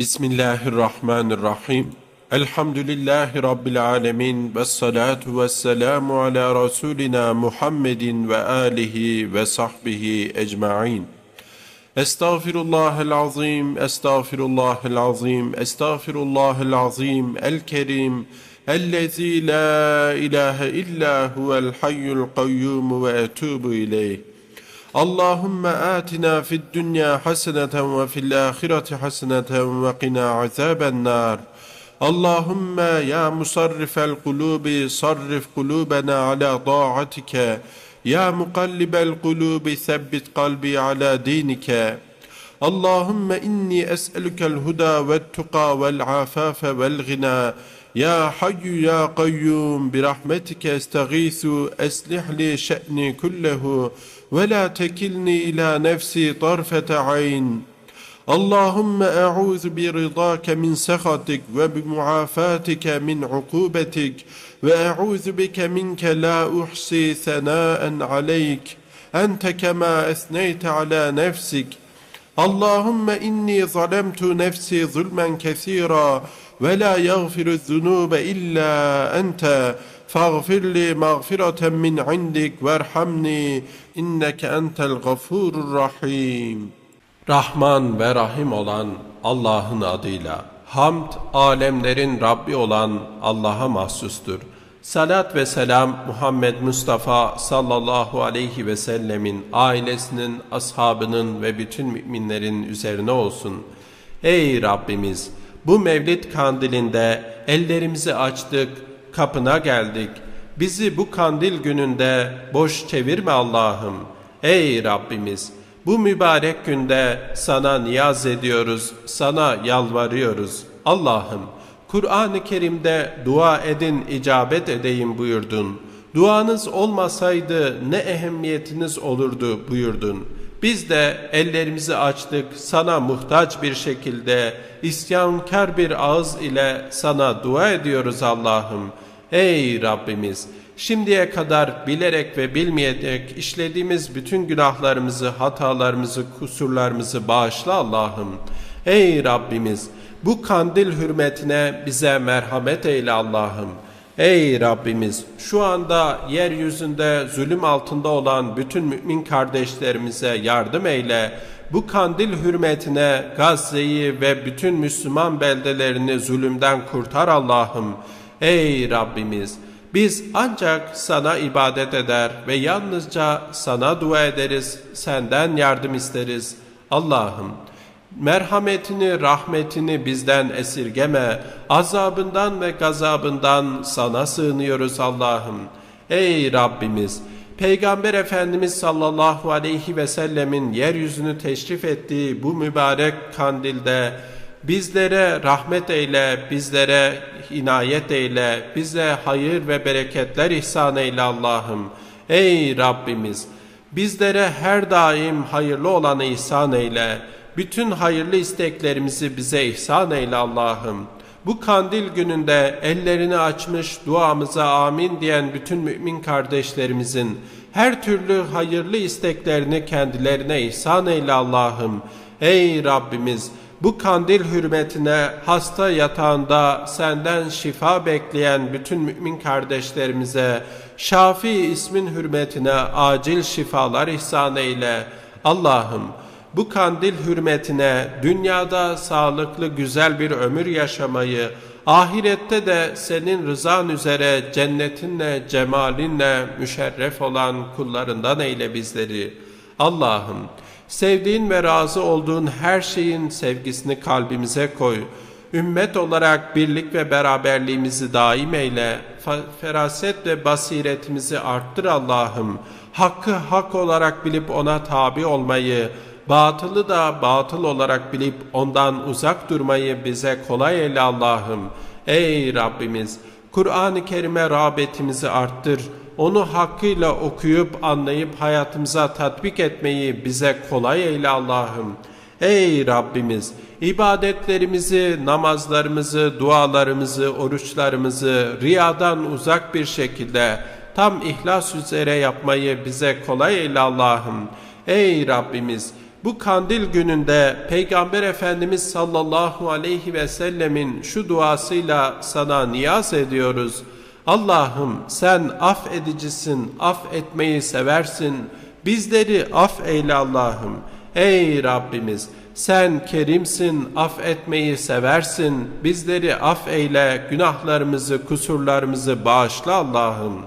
بسم الله الرحمن الرحيم الحمد لله رب العالمين والصلاة والسلام على رسولنا محمد وآله وصحبه أجمعين استغفر الله العظيم استغفر الله العظيم استغفر الله العظيم الكريم الذي لا إله إلا هو الحي القيوم وأتوب إليه اللهم آتنا في الدنيا حسنة وفي الآخرة حسنة وقنا عذاب النار. اللهم يا مصرف القلوب صرف قلوبنا على طاعتك. يا مقلب القلوب ثبت قلبي على دينك. اللهم إني أسألك الهدى والتقى والعفاف والغنى. يا حي يا قيوم برحمتك استغيث أصلح لي شأني كله. ولا تكلني إلى نفسي طرفة عين. اللهم أعوذ برضاك من سخطك وبمعافاتك من عقوبتك وأعوذ بك منك لا أحصي ثناء عليك. أنت كما أثنيت على نفسك. اللهم إني ظلمت نفسي ظلما كثيرا ولا يغفر الذنوب إلا أنت. فاغفر لي مغفرة من عندك وارحمني إنك أنت الغفور الرحيم Rahman ve Rahim olan Allah'ın adıyla. Hamd, alemlerin Rabbi olan Allah'a mahsustur. Salat ve selam Muhammed Mustafa sallallahu aleyhi ve sellemin ailesinin, ashabının ve bütün müminlerin üzerine olsun. Ey Rabbimiz! Bu mevlid kandilinde ellerimizi açtık, kapına geldik. Bizi bu kandil gününde boş çevirme Allah'ım. Ey Rabbimiz! Bu mübarek günde sana niyaz ediyoruz, sana yalvarıyoruz. Allah'ım, Kur'an-ı Kerim'de dua edin, icabet edeyim buyurdun. Duanız olmasaydı ne ehemmiyetiniz olurdu buyurdun. Biz de ellerimizi açtık, sana muhtaç bir şekilde, isyankar bir ağız ile sana dua ediyoruz Allah'ım. Ey Rabbimiz! Şimdiye kadar bilerek ve bilmeyerek işlediğimiz bütün günahlarımızı, hatalarımızı, kusurlarımızı bağışla Allah'ım. Ey Rabbimiz! Bu kandil hürmetine bize merhamet eyle Allah'ım. Ey Rabbimiz! Şu anda yeryüzünde zulüm altında olan bütün mümin kardeşlerimize yardım eyle. Bu kandil hürmetine Gazze'yi ve bütün Müslüman beldelerini zulümden kurtar Allah'ım. Ey Rabbimiz! Biz ancak sana ibadet eder ve yalnızca sana dua ederiz, senden yardım isteriz. Allah'ım merhametini, rahmetini bizden esirgeme, azabından ve gazabından sana sığınıyoruz Allah'ım. Ey Rabbimiz! Peygamber Efendimiz sallallahu aleyhi ve sellemin yeryüzünü teşrif ettiği bu mübarek kandilde bizlere rahmet eyle, bizlere inayet eyle, bize hayır ve bereketler ihsan eyle Allah'ım. Ey Rabbimiz! Bizlere her daim hayırlı olanı ihsan eyle. Bütün hayırlı isteklerimizi bize ihsan eyle Allah'ım. Bu kandil gününde ellerini açmış duamıza amin diyen bütün mümin kardeşlerimizin her türlü hayırlı isteklerini kendilerine ihsan eyle Allah'ım. Ey Rabbimiz! Bu kandil hürmetine hasta yatağında senden şifa bekleyen bütün mümin kardeşlerimize Şafi ismin hürmetine acil şifalar ihsan eyle. Allah'ım bu kandil hürmetine dünyada sağlıklı güzel bir ömür yaşamayı, ahirette de senin rızan üzere cennetinle, cemalinle müşerref olan kullarından eyle bizleri. Allah'ım sevdiğin ve razı olduğun her şeyin sevgisini kalbimize koy. Ümmet olarak birlik ve beraberliğimizi daim eyle. Feraset ve basiretimizi arttır Allah'ım. Hakkı hak olarak bilip ona tabi olmayı, batılı da batıl olarak bilip ondan uzak durmayı bize kolay eyle Allah'ım. Ey Rabbimiz! Kur'an-ı Kerim'e rağbetimizi arttır. Onu hakkıyla okuyup anlayıp hayatımıza tatbik etmeyi bize kolay eyle Allah'ım. Ey Rabbimiz! ibadetlerimizi, namazlarımızı, dualarımızı, oruçlarımızı riyadan uzak bir şekilde tam ihlas üzere yapmayı bize kolay eyle Allah'ım. Ey Rabbimiz! Bu kandil gününde Peygamber Efendimiz sallallahu aleyhi ve sellemin şu duasıyla sana niyaz ediyoruz. Allah'ım sen affedicisin, affetmeyi seversin. Bizleri aff eyle Allah'ım. Ey Rabbimiz sen kerimsin, affetmeyi seversin. Bizleri aff eyle, günahlarımızı, kusurlarımızı bağışla Allah'ım.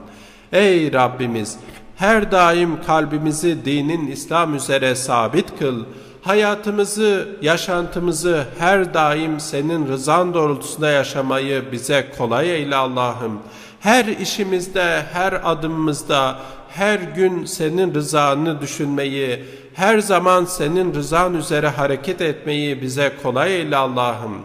Ey Rabbimiz her daim kalbimizi dinin İslam üzere sabit kıl. Hayatımızı, yaşantımızı her daim senin rızan doğrultusunda yaşamayı bize kolay eyle Allah'ım. Her işimizde, her adımımızda, her gün senin rızanı düşünmeyi, her zaman senin rızan üzere hareket etmeyi bize kolay eyle Allah'ım.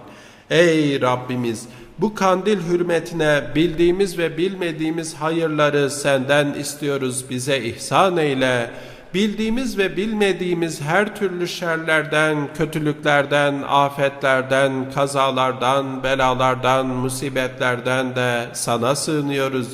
Ey Rabbimiz! Bu kandil hürmetine bildiğimiz ve bilmediğimiz hayırları senden istiyoruz bize ihsan eyle. Bildiğimiz ve bilmediğimiz her türlü şerlerden, kötülüklerden, afetlerden, kazalardan, belalardan, musibetlerden de sana sığınıyoruz.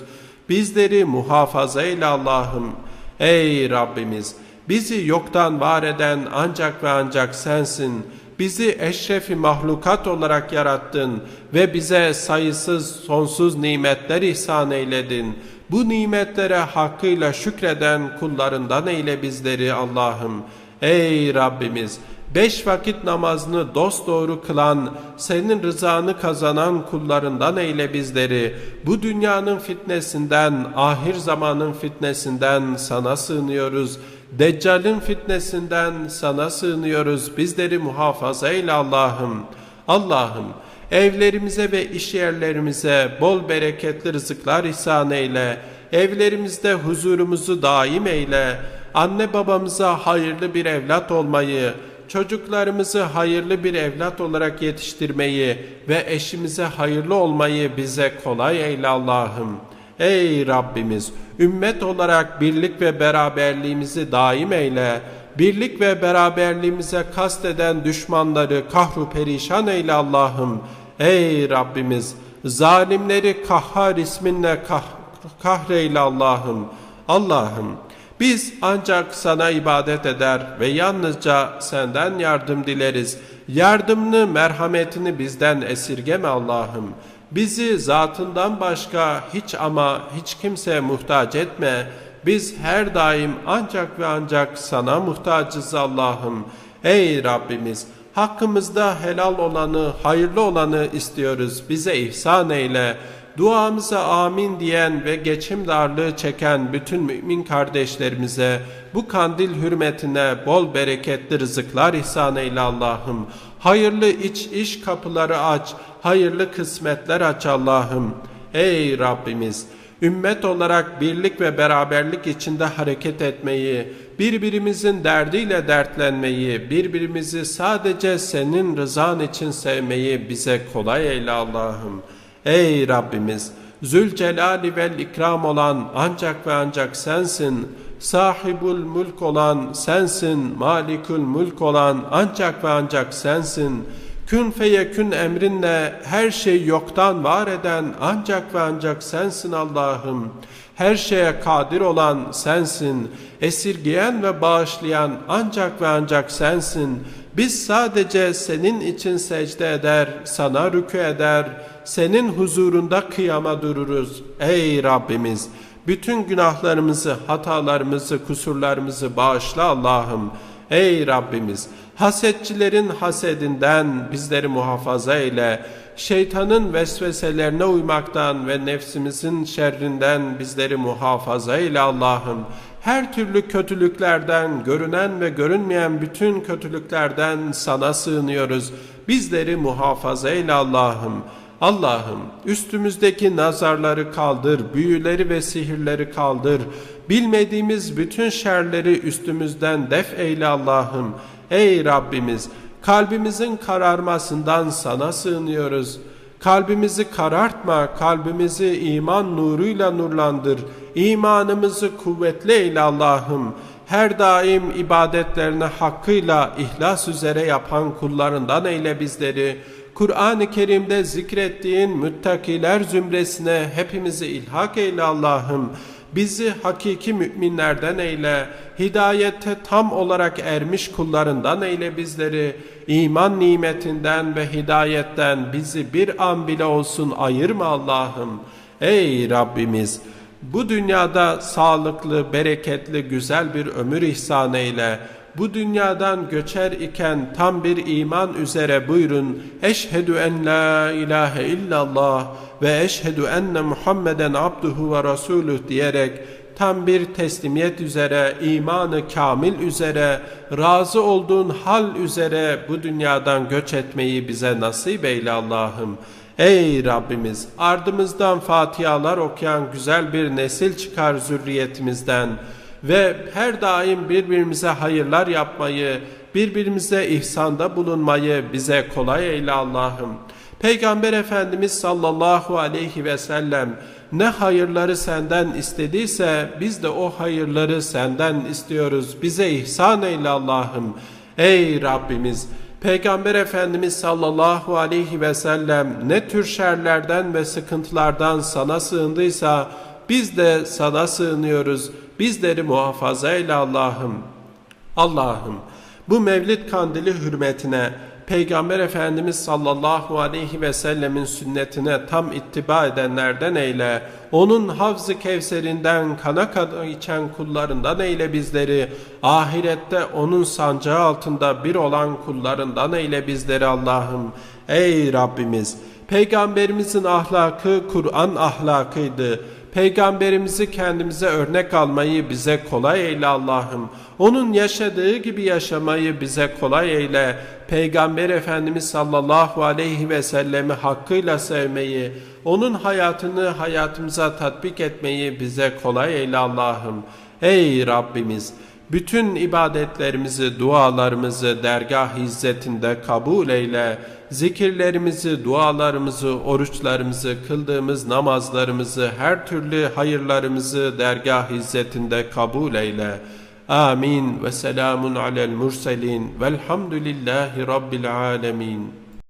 Bizleri muhafaza eyle Allah'ım. Ey Rabbimiz! Bizi yoktan var eden ancak ve ancak sensin.'' Bizi eşrefi mahlukat olarak yarattın ve bize sayısız sonsuz nimetler ihsan eyledin. Bu nimetlere hakkıyla şükreden kullarından eyle bizleri Allah'ım. Ey Rabbimiz! Beş vakit namazını dosdoğru kılan, senin rızanı kazanan kullarından eyle bizleri. Bu dünyanın fitnesinden, ahir zamanın fitnesinden sana sığınıyoruz.'' Deccal'in fitnesinden sana sığınıyoruz. Bizleri muhafaza eyle Allah'ım. Allah'ım evlerimize ve iş yerlerimize bol bereketli rızıklar ihsan eyle. Evlerimizde huzurumuzu daim eyle. Anne babamıza hayırlı bir evlat olmayı, çocuklarımızı hayırlı bir evlat olarak yetiştirmeyi ve eşimize hayırlı olmayı bize kolay eyle Allah'ım. Ey Rabbimiz! ümmet olarak birlik ve beraberliğimizi daim eyle. Birlik ve beraberliğimize kasteden düşmanları kahru perişan eyle Allah'ım. Ey Rabbimiz! Zalimleri kahhar isminle kah kahreyle Allah'ım. Allah'ım biz ancak sana ibadet eder ve yalnızca senden yardım dileriz. Yardımını, merhametini bizden esirgeme Allah'ım. Bizi zatından başka hiç ama hiç kimseye muhtaç etme. Biz her daim ancak ve ancak sana muhtacız Allah'ım. Ey Rabbimiz! Hakkımızda helal olanı, hayırlı olanı istiyoruz. Bize ihsan eyle. Duamıza amin diyen ve geçim darlığı çeken bütün mümin kardeşlerimize bu kandil hürmetine bol bereketli rızıklar ihsan eyle Allah'ım. Hayırlı iç iş kapıları aç, hayırlı kısmetler aç Allah'ım. Ey Rabbimiz! Ümmet olarak birlik ve beraberlik içinde hareket etmeyi, birbirimizin derdiyle dertlenmeyi, birbirimizi sadece senin rızan için sevmeyi bize kolay eyle Allah'ım. Ey Rabbimiz! Zülcelali vel ikram olan ancak ve ancak sensin. Sahibul mülk olan sensin. Malikül mülk olan ancak ve ancak sensin. Kün feyekün emrinle her şey yoktan var eden ancak ve ancak sensin Allah'ım. Her şeye kadir olan sensin. Esirgeyen ve bağışlayan ancak ve ancak sensin. Biz sadece senin için secde eder, sana rükû eder, senin huzurunda kıyama dururuz. Ey Rabbimiz! Bütün günahlarımızı, hatalarımızı, kusurlarımızı bağışla Allah'ım. Ey Rabbimiz! Hasetçilerin hasedinden bizleri muhafaza eyle. Şeytanın vesveselerine uymaktan ve nefsimizin şerrinden bizleri muhafaza eyle Allah'ım. Her türlü kötülüklerden, görünen ve görünmeyen bütün kötülüklerden sana sığınıyoruz. Bizleri muhafaza eyle Allah'ım. Allah'ım üstümüzdeki nazarları kaldır, büyüleri ve sihirleri kaldır. Bilmediğimiz bütün şerleri üstümüzden def eyle Allah'ım. Ey Rabbimiz kalbimizin kararmasından sana sığınıyoruz. Kalbimizi karartma, kalbimizi iman nuruyla nurlandır. İmanımızı kuvvetli eyle Allah'ım. Her daim ibadetlerini hakkıyla ihlas üzere yapan kullarından eyle bizleri. Kur'an-ı Kerim'de zikrettiğin müttakiler zümresine hepimizi ilhak eyle Allah'ım. Bizi hakiki müminlerden eyle, hidayete tam olarak ermiş kullarından eyle bizleri, iman nimetinden ve hidayetten bizi bir an bile olsun ayırma Allah'ım. Ey Rabbimiz! Bu dünyada sağlıklı, bereketli, güzel bir ömür ihsan eyle. Bu dünyadan göçer iken tam bir iman üzere buyurun. Eşhedü en la ilahe illallah ve eşhedü enne Muhammeden abduhu ve rasuluh diyerek tam bir teslimiyet üzere, imanı kamil üzere, razı olduğun hal üzere bu dünyadan göç etmeyi bize nasip eyle Allah'ım. Ey Rabbimiz ardımızdan fatihalar okuyan güzel bir nesil çıkar zürriyetimizden ve her daim birbirimize hayırlar yapmayı, birbirimize ihsanda bulunmayı bize kolay eyle Allah'ım. Peygamber Efendimiz sallallahu aleyhi ve sellem ne hayırları senden istediyse biz de o hayırları senden istiyoruz. Bize ihsan eyle Allah'ım. Ey Rabbimiz! Peygamber Efendimiz sallallahu aleyhi ve sellem ne tür şerlerden ve sıkıntılardan sana sığındıysa biz de sana sığınıyoruz. Bizleri muhafaza eyle Allah'ım. Allah'ım bu Mevlid kandili hürmetine Peygamber Efendimiz sallallahu aleyhi ve sellemin sünnetine tam ittiba edenlerden eyle. Onun havz-ı kevserinden kana kana içen kullarından eyle bizleri. Ahirette onun sancağı altında bir olan kullarından eyle bizleri Allah'ım. Ey Rabbimiz! Peygamberimizin ahlakı Kur'an ahlakıydı. Peygamberimizi kendimize örnek almayı bize kolay eyle Allah'ım. Onun yaşadığı gibi yaşamayı bize kolay eyle. Peygamber Efendimiz sallallahu aleyhi ve sellemi hakkıyla sevmeyi, onun hayatını hayatımıza tatbik etmeyi bize kolay eyle Allah'ım. Ey Rabbimiz! Bütün ibadetlerimizi, dualarımızı dergah izzetinde kabul eyle. Zikirlerimizi, dualarımızı, oruçlarımızı, kıldığımız namazlarımızı, her türlü hayırlarımızı dergah izzetinde kabul eyle. Amin ve selamun alel murselin velhamdülillahi rabbil alemin.